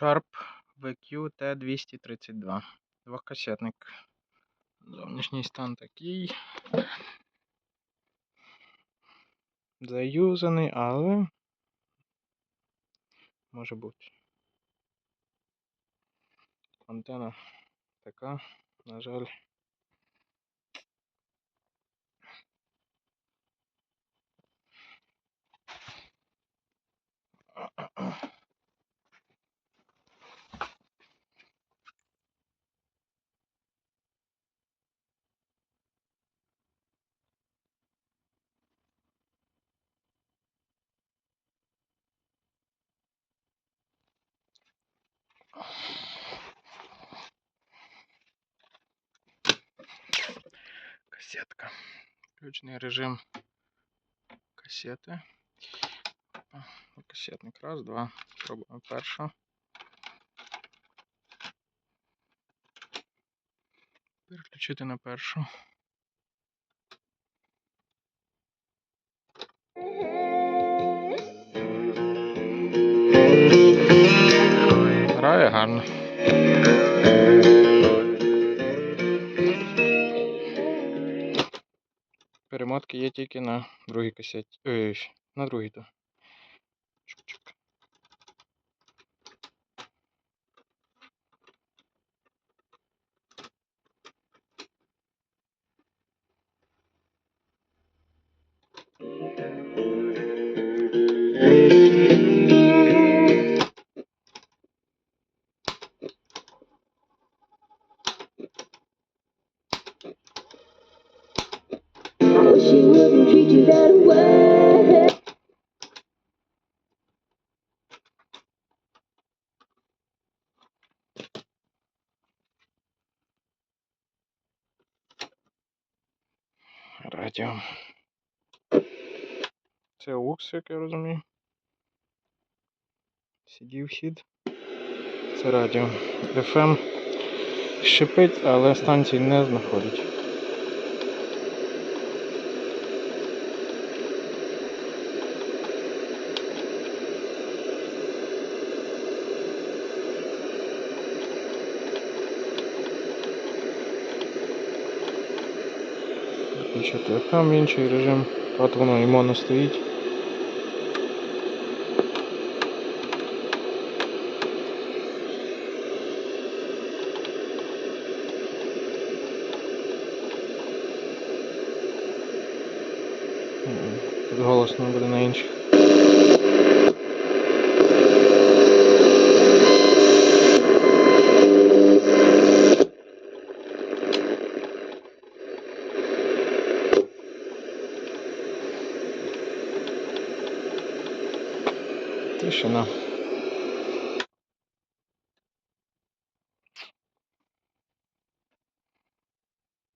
Sharp VQ T232. Двокасетник. Зовнішній стан такий. Заюзаний, але може бути. Антена така, на жаль. Касетка. Включений режим касети. Опа, Касетник. Раз, два. Пробуємо першу. Переключити на першу. Грає гарно. Перемотки є тільки на другій касеті. Ой, на другій то. Чук-чук. I wish she wouldn't treat you that way. Радіо. Це укс, як я розумію. Сидів сід. Це радіо. FM шипить, але станції не знаходить. Включити там інший режим. От воно і моно стоїть. Тут голосно буде на інших. Тишина.